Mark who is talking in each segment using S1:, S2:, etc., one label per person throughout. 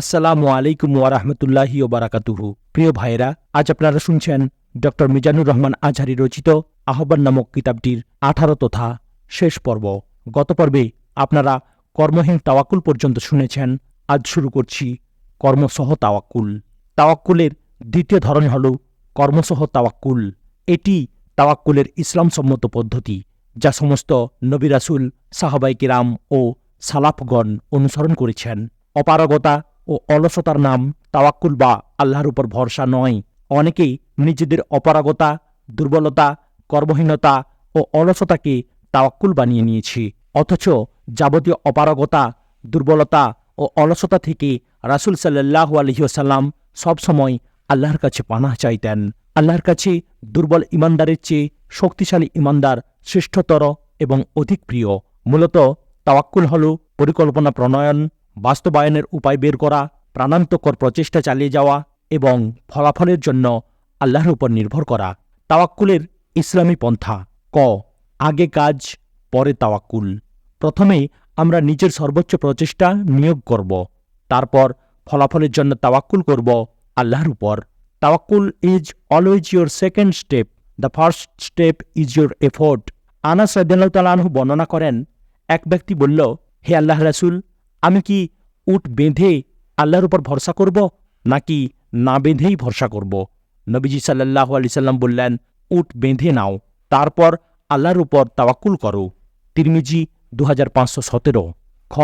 S1: আসসালামু আলাইকুম ওয়ারহমতুল্লাহি ওবারাকাতুহু প্রিয় ভাইয়েরা, আজ আপনারা শুনছেন ডক্টর মিজানুর রহমান আজহারি রচিত আহ্বান নামক কিতাবটির আঠারো তথা শেষ পর্ব। গত পর্বে আপনারা কর্মহীন তাওয়াক্কুল পর্যন্ত শুনেছেন। আজ শুরু করছি কর্মসহ তাওয়াক্কুল। তাওয়াক্কুলের দ্বিতীয় ধরন হল কর্মসহ তাওয়াক্কুল। এটি তাওয়াক্কুলের ইসলামসম্মত পদ্ধতি, যা সমস্ত নবী রাসুল কিরাম ও সালাফগণ অনুসরণ করেছেন। অপারগতা ও অলসতার নাম তাওয়াক্কুল বা আল্লাহর উপর ভরসা নয়। অনেকেই নিজেদের অপারগতা, দুর্বলতা, কর্মহীনতা ও অলসতাকে তাওয়াক্কুল বানিয়ে নিয়েছে। অথচ যাবতীয় অপারগতা, দুর্বলতা ও অলসতা থেকে রাসুল সাল্লাহু আলহিউসাল্লাম সবসময় আল্লাহর কাছে পানাহ চাইতেন। আল্লাহর কাছে দুর্বল ইমানদারের চেয়ে শক্তিশালী ইমানদার শ্রেষ্ঠতর এবং অধিক প্রিয়। মূলত তাওয়াক্কুল হল পরিকল্পনা প্রণয়ন বাস্তবায়নের উপায় বের করা, প্রাণান্তকর প্রচেষ্টা চালিয়ে যাওয়া এবং ফলাফলের জন্য আল্লাহর উপর নির্ভর করা। তাওয়াক্কুলের ইসলামী পন্থা। ক, আগে কাজ, পরে তাওয়াক্কুল। প্রথমে আমরা নিজের সর্বোচ্চ প্রচেষ্টা নিয়োগ করব, তারপর ফলাফলের জন্য তাওয়াক্কুল করব আল্লাহর উপর। তাওয়াক্কুল is always your second step the first step is your effort তাআলা আনহু বর্ণনা করেন, এক ব্যক্তি বলল, হে আল্লাহ রাসূল আমি কি উট বেঁধে আল্লাহর উপর ভরসা করব, নাকি না বেঁধেই ভরসা করব? নবীজি সাল্লাহ আলি সাল্লাম বললেন, উট বেঁধে নাও, তারপর আল্লাহর উপর তাওয়াক্কুল করো। তিরমিজি দু হাজার পাঁচশো সতেরো। খ,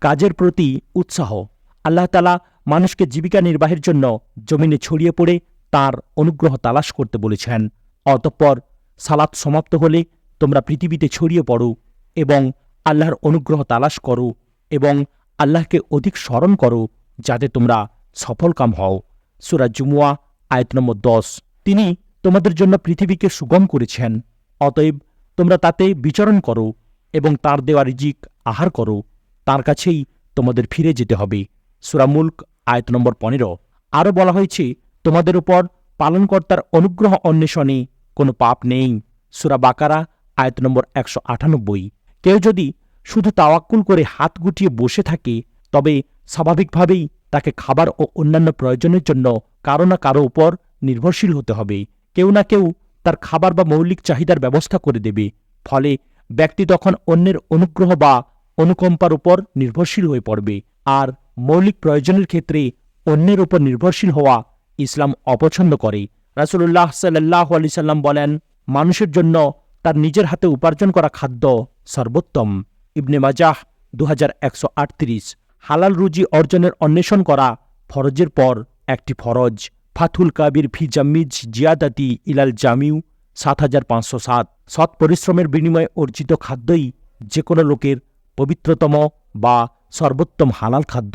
S1: কাজের প্রতি উৎসাহ। আল্লাহ তালা মানুষকে জীবিকা নির্বাহের জন্য জমিনে ছড়িয়ে পড়ে তার অনুগ্রহ তালাশ করতে বলেছেন। অতঃপর সালাত সমাপ্ত হলে তোমরা পৃথিবীতে ছড়িয়ে পড়ো এবং আল্লাহর অনুগ্রহ তালাশ করো। এবং আল্লাহকে অধিক স্মরণ করো যাতে তোমরা সফলকাম হও। সুরা জুমুয়া, আয়ত নম্বর দশ। তিনি তোমাদের জন্য পৃথিবীকে সুগম করেছেন। অতএব তোমরা তাতে বিচরণ করো এবং তার দেওয়া রিজিক আহার করো। তার কাছেই তোমাদের ফিরে যেতে হবে। সুরামুল্ক আয়ত নম্বর পনেরো। আরও বলা হয়েছে, তোমাদের উপর পালনকর্তার অনুগ্রহ অন্বেষণে কোনো পাপ নেই। সুরা বাকারা, আয়ত নম্বর একশো আটানব্বই। কেউ যদি শুধু তাওয়াক্কুল করে হাত গুটিয়ে বসে থাকে, তবে স্বাভাবিকভাবেই তাকে খাবার ও অন্যান্য প্রয়োজনের জন্য কারও না কারও উপর নির্ভরশীল হতে হবে। কেউ না কেউ তার খাবার বা মৌলিক চাহিদার ব্যবস্থা করে দেবে। ফলে ব্যক্তি তখন অন্যের অনুগ্রহ বা অনুকম্পার উপর নির্ভরশীল হয়ে পড়বে। আর মৌলিক প্রয়োজনের ক্ষেত্রে অন্যের উপর নির্ভরশীল হওয়া ইসলাম অপছন্দ করে। রাসুল্লাহ সাল্লাহ আলি সাল্লাম বলেন, মানুষের জন্য তার নিজের হাতে উপার্জন করা খাদ্য সর্বোত্তম। ইবনে মাজাহ দু হাজার একশো আটত্রিশ। হালাল রুজি অর্জনের অন্বেষণ করা ফরজের পর একটি ফরজ ফাথুল কাবির ফি জাম্মিজ জিয়াদাতি ইলাল জামিউ, সাত হাজার পাঁচশো সাত। সৎ পরিশ্রমের বিনিময়ে অর্জিত খাদ্যই যে কোনো লোকের পবিত্রতম বা সর্বোত্তম হালাল খাদ্য।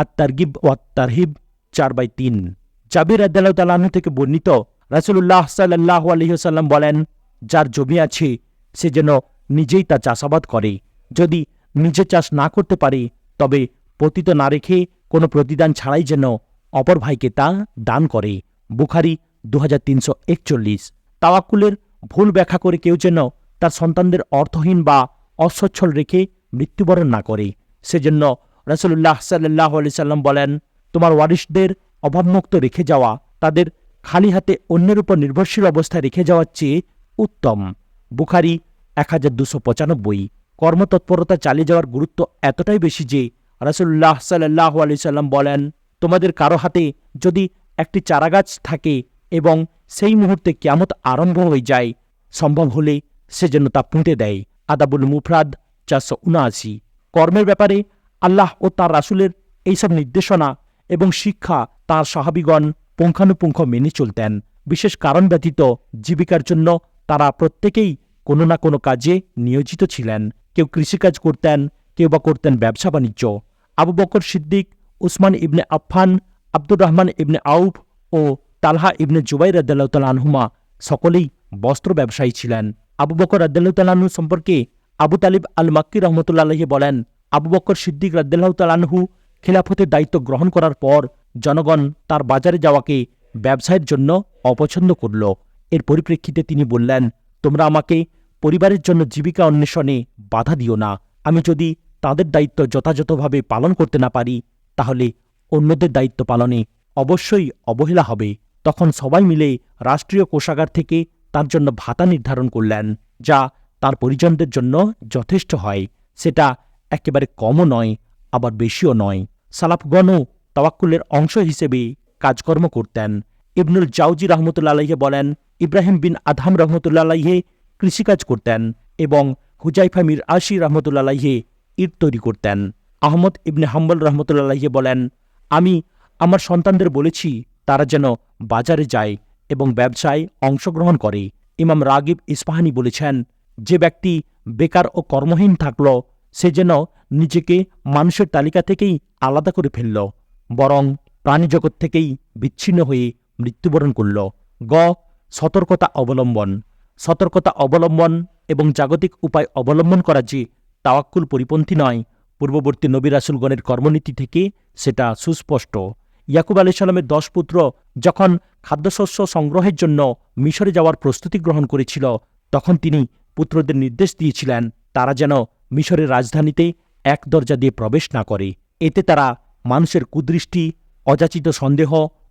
S1: আর তারগিব ও তারহিব চার বাই তিন। জাবির আদাল্লাহ তালাহ থেকে বর্ণিত রাসুল্লাহ সাল্লাহ আলহিহসাল্লাম বলেন, যার জমি আছে, সে যেন নিজেই তা চাষাবাদ করে। যদি নিজে চাষ না করতে পারে, তবে পতিত না রেখে কোনো প্রতিদান ছাড়াই যেন অপর ভাইকে তা দান করে। বুখারি দু তাওয়াক্কুলের ভুল ব্যাখ্যা করে কেউ যেন তার সন্তানদের অর্থহীন বা অসচ্ছল রেখে মৃত্যুবরণ না করে। সেজন্য রসুল্লাহ সাল্লাহ আলি সাল্লাম বলেন, তোমার ওয়ারিসদের অভাবমুক্ত রেখে যাওয়া, তাদের খালি হাতে অন্যের উপর নির্ভরশীল অবস্থায় রেখে যাওয়ার চেয়ে উত্তম। বুখারি এক হাজার দুশো পঁচানব্বই। কর্মতৎপরতা চালিয়ে যাওয়ার গুরুত্ব এতটাই বেশি যে রাসুল্লাহ সাল্লাহ আলি সাল্লাম বলেন, তোমাদের কারও হাতে যদি একটি চারাগাছ থাকে এবং সেই মুহূর্তে কেয়ামত আরম্ভ হয়ে যায়, সম্ভব হলে সে যেন তা পুঁতে দেয়। আদাবুল মুফরাদ চারশো উনআশি। কর্মের ব্যাপারে আল্লাহ ও তার রাসুলের এইসব নির্দেশনা এবং শিক্ষা তাঁর সাহাবিগণ পুঙ্খানুপুঙ্খ মেনে চলতেন। বিশেষ কারণ ব্যতীত জীবিকার জন্য তারা প্রত্যেকেই কোনো না কোনো কাজে নিয়োজিত ছিলেন। কেউ কৃষিকাজ করতেন, কেউ বা করতেন ব্যবসা বাণিজ্য। আবু বকর সিদ্দিক, উসমান ইবনে আফফান, আব্দুর রহমান ইবনে আউফ ও তালহা ইবনে জুবাই রাদ্দাল্লাহ আনহুমা সকলেই বস্ত্র ব্যবসায়ী ছিলেন। আবু বকর রাদ্দাল্লাহু সম্পর্কে আবু তালিব আল মাক্কি রহমতুল্লাহি বলেন, আবু বকর সিদ্দিক রাদ্দাল্লাহ তালানহু খিলাফতের দায়িত্ব গ্রহণ করার পর জনগণ তার বাজারে যাওয়াকে ব্যবসায়ের জন্য অপছন্দ করল। এর পরিপ্রেক্ষিতে তিনি বললেন, তোমরা আমাকে পরিবারের জন্য জীবিকা অন্বেষণে বাধা দিও না। আমি যদি তাদের দায়িত্ব যথাযথভাবে পালন করতে না পারি, তাহলে অন্যদের দায়িত্ব পালনে অবশ্যই অবহেলা হবে। তখন সবাই মিলে রাষ্ট্রীয় কোষাগার থেকে তার জন্য ভাতা নির্ধারণ করলেন, যা তার পরিজনদের জন্য যথেষ্ট হয়। সেটা একেবারে কমও নয়, আবার বেশিও নয়। সালাফগণও তাওয়াক্কুলের অংশ হিসেবে কাজকর্ম করতেন। ইবনুল জাউজি রহমতুল্লা আলাইহে বলেন, ইব্রাহিম বিন আধাম রহমতুল্লা আলাইহে কৃষিকাজ করতেন এবং হুজাইফা মির আশি রহমতুল্লা আলাইহে ইট তৈরি করতেন। আহমদ ইবনে হাম্বল রহমতুল্লা আলাইহে বলেন, আমি আমার সন্তানদের বলেছি, তারা যেন বাজারে যায় এবং ব্যবসায় অংশগ্রহণ করে। ইমাম রাগিব ইস্পাহানি বলেছেন, যে ব্যক্তি বেকার ও কর্মহীন থাকল, সে যেন নিজেকে মানুষের তালিকা থেকেই আলাদা করে ফেলল, বরং প্রাণীজগৎ থেকেই বিচ্ছিন্ন হয়ে মৃত্যুবরণ করল। গ, সতর্কতা অবলম্বন। সতর্কতা অবলম্বন এবং জাগতিক উপায় অবলম্বন করা যে তাওয়াক্কুল পরিপন্থী নয়, পূর্ববর্তী নবী রাসুলগণের কর্মনীতি থেকে সেটা সুস্পষ্ট। ইয়াকুব আলি সাল্লামের দশ পুত্র যখন খাদ্যশস্য সংগ্রহের জন্য মিশরে যাওয়ার প্রস্তুতি গ্রহণ করেছিল, তখন তিনি পুত্রদের নির্দেশ দিয়েছিলেন, তারা যেন মিশরের রাজধানীতে এক দরজা দিয়ে প্রবেশ না করে। এতে তারা মানুষের কুদৃষ্টি, অযাচিত সন্দেহ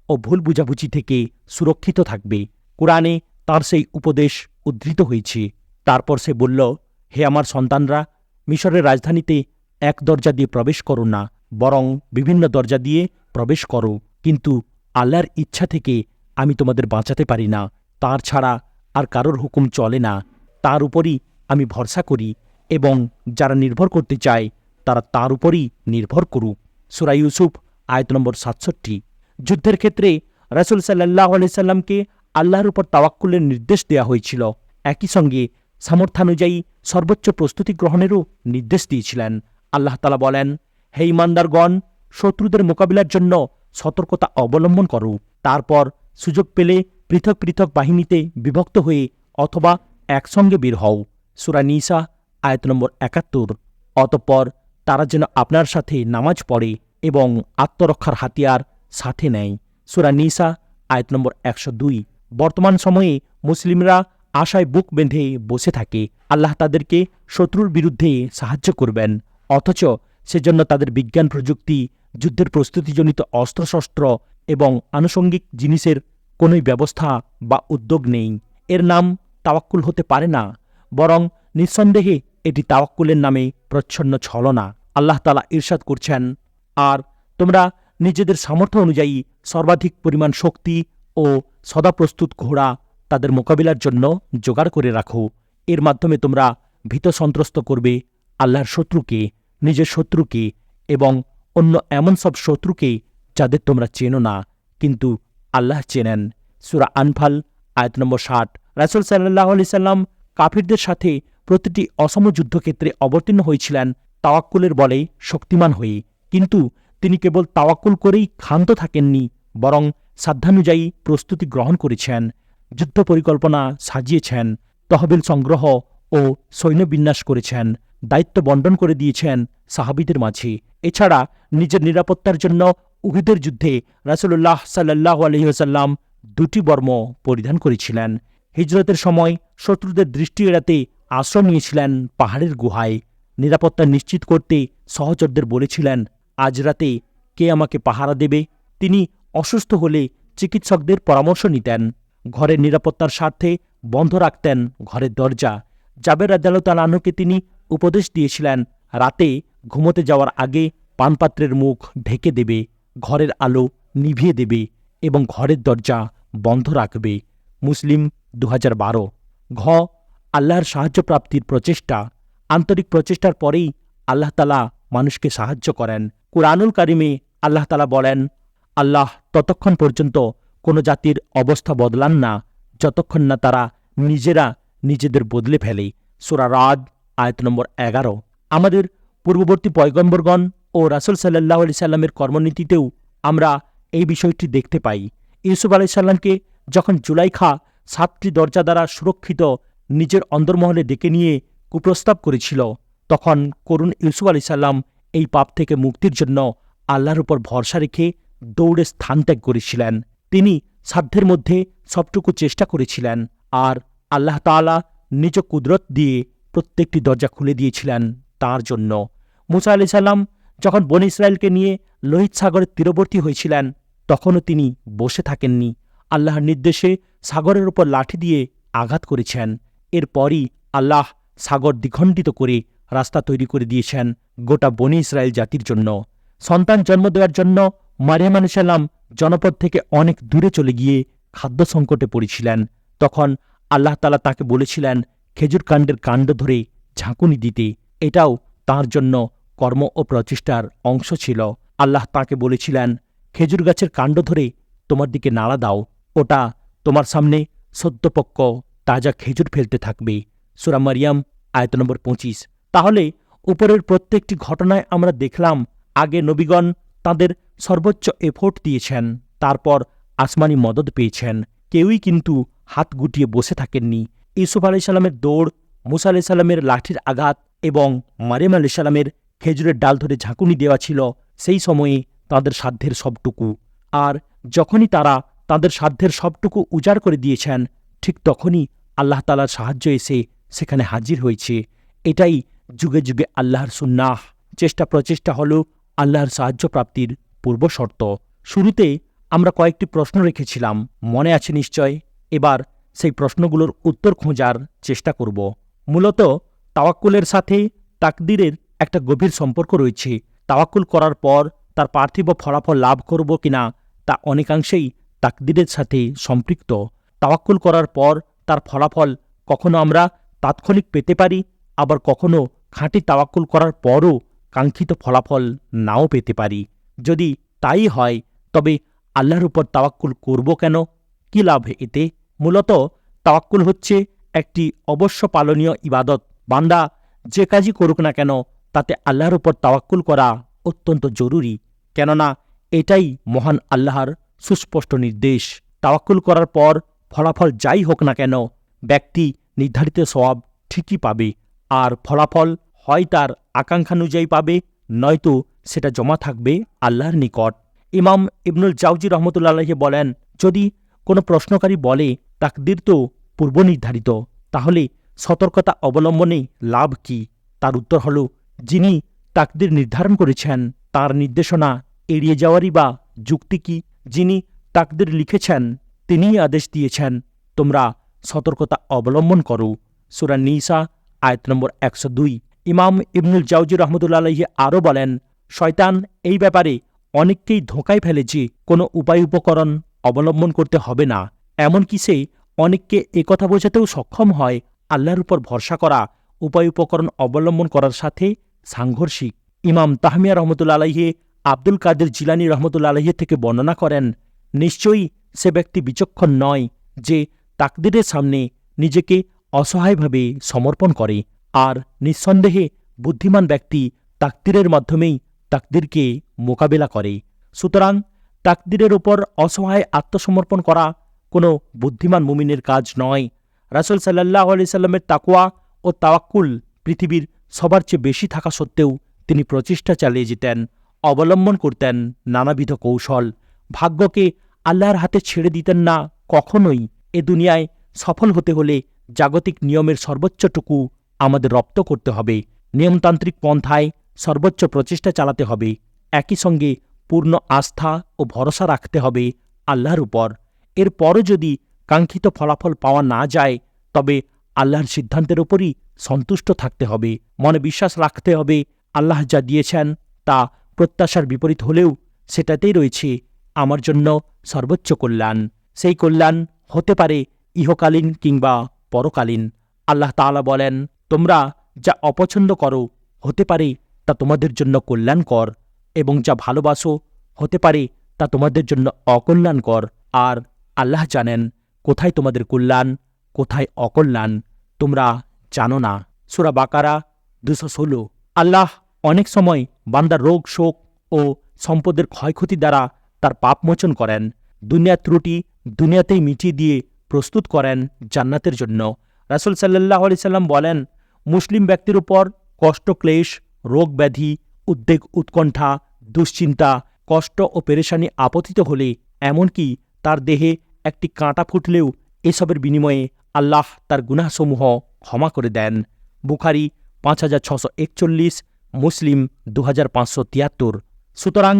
S1: ও ভুল বুঝাবুঝি থেকে সুরক্ষিত থাকবে। কোরআনে তার সেই উপদেশ উদ্ধৃত হয়েছে তারপর সে বলল, হে আমার সন্তানরা, মিশরের রাজধানীতে এক দরজা দিয়ে প্রবেশ করো না, বরং বিভিন্ন দরজা দিয়ে প্রবেশ করো। কিন্তু আল্লাহর ইচ্ছা থেকে আমি তোমাদের বাঁচাতে পারি না। তার ছাড়া আর কারোর হুকুম চলে না। তার উপরই আমি ভরসা করি এবং যারা নির্ভর করতে চায়, তারা তার উপরই নির্ভর করুক। সুরা ইউসুফ, আয়ত নম্বর সাতষট্টি। যুদ্ধের ক্ষেত্রে রাসুল সাল্লাহ আলাইসাল্লামকে আল্লাহর উপর তাওয়াক্কুলের নির্দেশ দেওয়া হয়েছিল। একই সঙ্গে সামর্থ্যানুযায়ী সর্বোচ্চ প্রস্তুতি গ্রহণেরও নির্দেশ দিয়েছিলেন। আল্লাহ তালা বলেন, হে ইমানদারগণ শত্রুদের মোকাবিলার জন্য সতর্কতা অবলম্বন করো। তারপর সুযোগ পেলে পৃথক পৃথক বাহিনীতে বিভক্ত হয়ে অথবা একসঙ্গে বের হও। সুরা নিসা, আয়ত নম্বর একাত্তর। অতঃপর তারা যেন আপনার সাথে নামাজ পড়ে এবং আত্মরক্ষার হাতিয়ার সাথে নেয়। সুরা নিসা, আয়ত নম্বর একশো দুই। বর্তমান সময়ে মুসলিমরা আশায় বুক বেঁধে বসে থাকে। আল্লাহ তাদেরকে শত্রুর বিরুদ্ধে সাহায্য করবেন। অথচ সেজন্য তাদের বিজ্ঞান প্রযুক্তি, যুদ্ধের প্রস্তুতিজনিত অস্ত্রশস্ত্র এবং আনুষঙ্গিক জিনিসের কোনোই ব্যবস্থা বা উদ্যোগ নেই। এর নাম তাওয়াক্কুল হতে পারে না, বরং নিঃসন্দেহে এটি তাওয়াক্কুলের নামে প্রচ্ছন্ন ছলনা। আল্লাহ তালা ঈর্ষাদ করছেন, আর তোমরা নিজেদের সামর্থ্য অনুযায়ী সর্বাধিক পরিমাণ শক্তি ও সদাপ্রস্তুত ঘোড়া তাদের মোকাবিলার জন্য জোগাড় করে রাখো। এর মাধ্যমে তোমরা ভীত সন্ত্রস্ত করবে আল্লাহর শত্রুকে, নিজের শত্রুকে এবং অন্য এমন সব শত্রুকে যাদের তোমরা চেনো না, কিন্তু আল্লাহ চেনেন। সুরা আনফাল, আয়াত নম্বর ষাট। রাসুল সাল্লাহ আলি সাল্লাম কাফিরদের সাথে প্রতিটি অসম যুদ্ধক্ষেত্রে অবতীর্ণ হয়েছিলেন তাওয়াক্কুলের বলে শক্তিমান হয়ে। কিন্তু তিনি কেবল তাওয়াক্কুল করেই ক্ষান্ত থাকেননি, বরং সাধ্যানুযায়ী প্রস্তুতি গ্রহণ করেছেন যুদ্ধ পরিকল্পনা সাজিয়েছেন, তহবিল সংগ্রহ ও সৈন্যবিন্যাস করেছেন, দায়িত্ব বন্টন করে দিয়েছেন সাহাবিদের মাঝে। এছাড়া নিজের নিরাপত্তার জন্য উহুদের যুদ্ধে রাসুল্লাহ সাল্লাহ আলহিহাসাল্লাম দুটি বর্ম পরিধান করেছিলেন। হিজরতের সময় শত্রুদের দৃষ্টি এড়াতে আশ্রম নিয়েছিলেন পাহাড়ের গুহায়। নিরাপত্তা নিশ্চিত করতে সহচরদের বলেছিলেন, আজ রাতে কে আমাকে পাহারা দেবে? তিনি অসুস্থ হলে চিকিৎসকদের পরামর্শ নিতেন। ঘরের নিরাপত্তার স্বার্থে বন্ধ রাখতেন ঘরের দরজা। জাবের আদালতালানুকে তিনি উপদেশ দিয়েছিলেন, রাতে ঘুমোতে যাওয়ার আগে পানপাত্রের মুখ ঢেকে দেবে, ঘরের আলো নিভিয়ে দেবে এবং ঘরের দরজা বন্ধ রাখবে। মুসলিম দু হাজার বারো। ঘ, আল্লাহর সাহায্য প্রাপ্তির প্রচেষ্টা। আন্তরিক প্রচেষ্টার পরেই আল্লাহ তালা মানুষকে সাহায্য করেন। কুরআনুল কারিমে আল্লাহ তালা বলেন আল্লাহ ততক্ষণ পর্যন্ত কোনো জাতির অবস্থা বদলান না, যতক্ষণ না তারা নিজেরা নিজেদের বদলে ফেলে। সুরা রাদ, আয়ত নম্বর এগারো। আমাদের পূর্ববর্তী পয়গম্বরগণ ও রাসুল সাল্লাহ আলি সাল্লামের কর্মনীতিতেও আমরা এই বিষয়টি দেখতে পাই। ইউসুফ আলাই সাল্লামকে যখন জুলাইখা সাতটি দরজা দ্বারা সুরক্ষিত নিজের অন্দরমহলে ডেকে নিয়ে কুপ্রস্তাব করেছিল, তখন করুণ ইউসুফ আলি সাল্লাম এই পাপ থেকে মুক্তির জন্য আল্লাহর উপর ভরসা রেখে দৌড়ে স্থান ত্যাগ করেছিলেন। তিনি সাধ্যের মধ্যে সবটুকু চেষ্টা করেছিলেন আর আল্লাহ তাআলা নিজ কুদরত দিয়ে প্রত্যেকটি দরজা খুলে দিয়েছিলেন তার জন্য। মুসা আলি সাল্লাম যখন বন ইসরায়েলকে নিয়ে লোহিত সাগরের তীরবর্তী হয়েছিলেন, তখনও তিনি বসে থাকেননি। আল্লাহর নির্দেশে সাগরের উপর লাঠি দিয়ে আঘাত করেছেন। এরপরই আল্লাহ সাগর দ্বিখণ্ডিত করে রাস্তা তৈরি করে দিয়েছেন গোটা বনি ইসরায়েল জাতির জন্য। সন্তান জন্ম দেওয়ার জন্য মারিয়াম আলাইসাল্লাম জনপদ থেকে অনেক দূরে চলে গিয়ে খাদ্য সংকটে পড়েছিলেন। তখন আল্লাহ তালা তাকে বলেছিলেন, খেজুর কাণ্ডের কাণ্ড ধরে ঝাঁকুনি দিতে। এটাও তার জন্য কর্ম ও প্রচেষ্টার অংশ ছিল। আল্লাহ তাকে বলেছিলেন, খেজুর গাছের কাণ্ড ধরে তোমার দিকে নাড়া দাও। ওটা তোমার সামনে সত্যপক্ষ তাজা খেজুর ফেলতে থাকবে। সুরা মারিয়াম, আয়ত নম্বর পঁচিশ। তাহলে উপরের প্রত্যেকটি ঘটনায় আমরা দেখলাম, আগে নবীগণ তাদের সর্বোচ্চ এফোর্ট দিয়েছেন, তারপর আসমানি মদত পেয়েছেন। কেউই কিন্তু হাত গুটিয়ে বসে থাকেননি। ইউসুফ আলি আলাইসাল্লামের দৌড়, মুসা আলাইসাল্লামের লাঠির আঘাত এবং মারিয়াম আলাইসাল্লামের খেজুরের ডাল ধরে ঝাঁকুনি দেওয়া ছিল, সেই সময়ে তাদের সাধ্যের সবটুকু। আর যখনই তারা তাদের সাধ্যের সবটুকু উজাড় করে দিয়েছেন, ঠিক তখনই আল্লাহ তালার সাহায্য এসে সেখানে হাজির হয়েছে। এটাই যুগে যুগে আল্লাহর সুন্নাহ। চেষ্টা প্রচেষ্টা হল আল্লাহর সাহায্য প্রাপ্তির পূর্বশর্ত শুরুতে। আমরা কয়েকটি প্রশ্ন রেখেছিলাম। মনে আছে নিশ্চয়? এবার সেই প্রশ্নগুলোর উত্তর খোঁজার চেষ্টা করব। মূলত তাওয়াক্কুলের সাথে তাকদিরের একটা গভীর সম্পর্ক রয়েছে। তাওয়াক্কুল করার পর তার পার্থিব ফলাফল লাভ করব কিনা তা অনেকাংশেই তাকদিরের সাথে সম্পৃক্ত। তাওয়াক্কুল করার পর তার ফলাফল কখনো আমরা তাৎক্ষণিক পেতে পারি, আবার কখনো খাঁটি তাওয়াক্কুল করার পরও কাঙ্ক্ষিত ফলাফল নাও পেতে পারি। যদি তাই হয়, তবে আল্লাহর উপর তাওয়াক্কুল করব কেন? কি লাভ এতে? মূলত তাওয়াক্কুল হচ্ছে একটি অবশ্য পালনীয় ইবাদত। বান্দা যে কাজই করুক না কেন, তাতে আল্লাহর উপর তাওয়াক্কুল করা অত্যন্ত জরুরি। কেননা এটাই মহান আল্লাহর সুস্পষ্ট নির্দেশ। তাওয়াক্কুল করার পর ফলাফল যাই হোক না কেন, ব্যক্তি নির্ধারিত সওয়াব ঠিকই পাবে। আর ফলাফল হয় তার আকাঙ্ক্ষানুযায়ী পাবে, নয়তো সেটা জমা থাকবে আল্লাহর নিকট। ইমাম ইবনুল জাউজি রহমতুল্লাহি বলেন, যদি কোনো প্রশ্নকারী বলে, তাকদির তো পূর্ব নির্ধারিত তাহলে সতর্কতা অবলম্বনে লাভ কি? তার উত্তর হল, যিনি তাকদির নির্ধারণ করেছেন, তার নির্দেশনা এড়িয়ে যাওয়ারই বা যুক্তি কি? যিনি তাকদির লিখেছেন, তিনিই আদেশ দিয়েছেন। তোমরা সতর্কতা অবলম্বন করো। সুরা নিসা, আয়ত নম্বর একশো দুই। ইমাম ইবনুল জাউজি রহমতুল্লাহি আরও বলেন শয়তান এই ব্যাপারে অনেককেই ধোঁকায় ফেলে যে কোনো উপায় উপকরণ অবলম্বন করতে হবে না। এমনকি সে অনেককে একথা বোঝাতেও সক্ষম হয়, আল্লাহর উপর ভরসা করা, উপায় উপকরণ অবলম্বন করার সাথে সাংঘর্ষিক। ইমাম তাহমিয়া রহমতুল্লা আলাইহে, আব্দুল কাদের জিলানি রহমতুল্লা আলাইহে থেকে বর্ণনা করেন, নিশ্চয়ই সে ব্যক্তি বিচক্ষণ নয় যে তাকদিরের সামনে নিজেকে অসহায়ভাবে সমর্পণ করে। আর নিঃসন্দেহে বুদ্ধিমান ব্যক্তি তাকদিরের মাধ্যমেই তাকদিরকে মোকাবেলা করে। সুতরাং তাকদিরের ওপর অসহায় আত্মসমর্পণ করা কোনো বুদ্ধিমান মুমিনের কাজ নয়। রাসুল সাল্লাহ আলি সাল্লামের তাকুয়া ও তাওয়াক্কুল পৃথিবীর সবার চেয়ে বেশি থাকা সত্ত্বেও তিনি প্রচেষ্টা চালিয়ে যেতেন, অবলম্বন করতেন নানাবিধ কৌশল। ভাগ্যকে আল্লাহর হাতে ছেড়ে দিতেন না কখনোই। এ দুনিয়ায় সফল হতে হলে জাগতিক নিয়মের সর্বোচ্চটুকু আমাদের রপ্ত করতে হবে। নিয়মতান্ত্রিক পন্থায় সর্বোচ্চ প্রচেষ্টা চালাতে হবে। একই সঙ্গে পূর্ণ আস্থা ও ভরসা রাখতে হবে আল্লাহর উপর। এরপরও যদি কাঙ্ক্ষিত ফলাফল পাওয়া না যায়, তবে আল্লাহর সিদ্ধান্তের ওপরই সন্তুষ্ট থাকতে হবে। মনে বিশ্বাস রাখতে হবে, আল্লাহ যা দিয়েছেন তা প্রত্যাশার বিপরীত হলেও সেটাতেই রয়েছে আমার জন্য সর্বোচ্চ কল্যাণ। সেই কল্যাণ হতে পারে ইহকালীন কিংবা পরকালীন। আল্লাহ তাআলা বলেন, তোমরা যা অপছন্দ করো, হতে পারে তা তোমাদের জন্য কল্যাণকর এবং যা ভালোবাসো হতে পারে তা তোমাদের জন্য অকল্যাণকর। আর আল্লাহ জানেন, কোথায় তোমাদের কল্যাণ, কোথায় অকল্যাণ, তোমরা জানো না। সুরা বাকারা দুশো ষোলো। আল্লাহ অনেক সময় বান্দার রোগ, শোক ও সম্পদের ক্ষয়ক্ষতি দ্বারা তার পাপমোচন করেন, দুনিয়ার ত্রুটি দুনিয়াতেই মিটিয়ে দিয়ে প্রস্তুত করেন জান্নাতের জন্য। রাসুল সাল্লাহ সাল্লাম বলেন, মুসলিম ব্যক্তির উপর কষ্ট, ক্লেশ রোগ ব্যাধি, উদ্বেগ, উৎকণ্ঠা, দুশ্চিন্তা, কষ্ট ও পেরেশানি আপতিত হলে, এমনকি তার দেহে একটি কাঁটা ফুটলেও এসবের বিনিময়ে আল্লাহ তার গুনাহসমূহ ক্ষমা করে দেন। বুখারি পাঁচ হাজার ছশো একচল্লিশ, মুসলিম দু হাজার পাঁচশো তিয়াত্তর। সুতরাং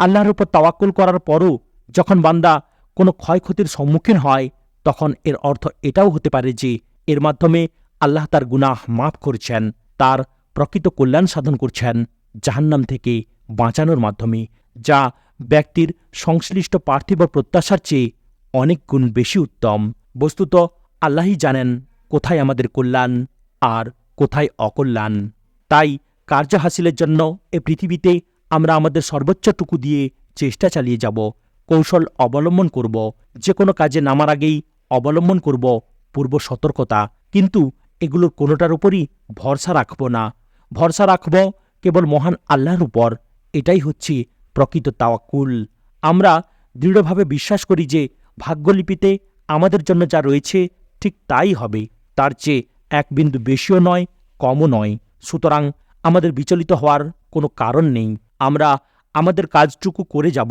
S1: আল্লাহর উপর তাওয়াক্কুল করার পরও যখন বান্দা কোনো ক্ষয়ক্ষতির সম্মুখীন হয়, তখন এর অর্থ এটাও হতে পারে যে, এর মাধ্যমে আল্লাহ তার গুনাহ মাফ করছেন। তার প্রকৃত কল্যাণ সাধন করছেন জাহান্নাম থেকে বাঁচানোর মাধ্যমে, যা ব্যক্তির সংশ্লিষ্ট পার্থিব প্রত্যাশার চেয়ে অনেক গুণ বেশি উত্তম। বস্তুত, আল্লাহই জানেন কোথায় আমাদের কল্যাণ আর কোথায় অকল্যাণ। তাই কার্য হাসিলের জন্য এ পৃথিবীতে আমরা আমাদের সর্বোচ্চটুকু দিয়ে চেষ্টা চালিয়ে যাব, কৌশল অবলম্বন করব, যে কোনো কাজে নামার আগেই অবলম্বন করব পূর্ব সতর্কতা। কিন্তু এগুলোর কোনোটার উপরই ভরসা রাখব না। ভরসা রাখব কেবল মহান আল্লাহর উপর। এটাই হচ্ছে প্রকৃত তাওয়াক্কুল। আমরা দৃঢ়ভাবে বিশ্বাস করি যে ভাগ্যলিপিতে আমাদের জন্য যা রয়েছে ঠিক তাই হবে। তার চেয়ে এক বিন্দু বেশিও নয়, কমও নয়। সুতরাং আমাদের বিচলিত হওয়ার কোনো কারণ নেই। আমরা আমাদের কাজটুকু করে যাব,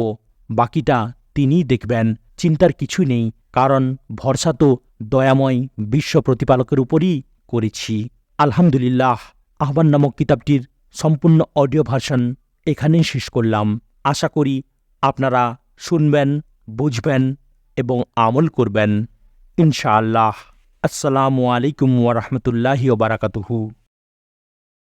S1: বাকিটা তিনিই দেখবেন, চিন্তার কিছুই নেই, কারণ ভরসা তো দয়াময় বিশ্ব প্রতিপালকের উপরই করেছি। আলহামদুলিল্লাহ। আহ্বান নামক কিতাবটির সম্পূর্ণ অডিও ভার্সন এখানেই শেষ করলাম। আশা করি আপনারা শুনবেন, বুঝবেন এবং আমল করবেন। ইনশাআল্লাহ। আসসালামু আলাইকুম ওরহমতুল্লাহি ওবারাকাতুহু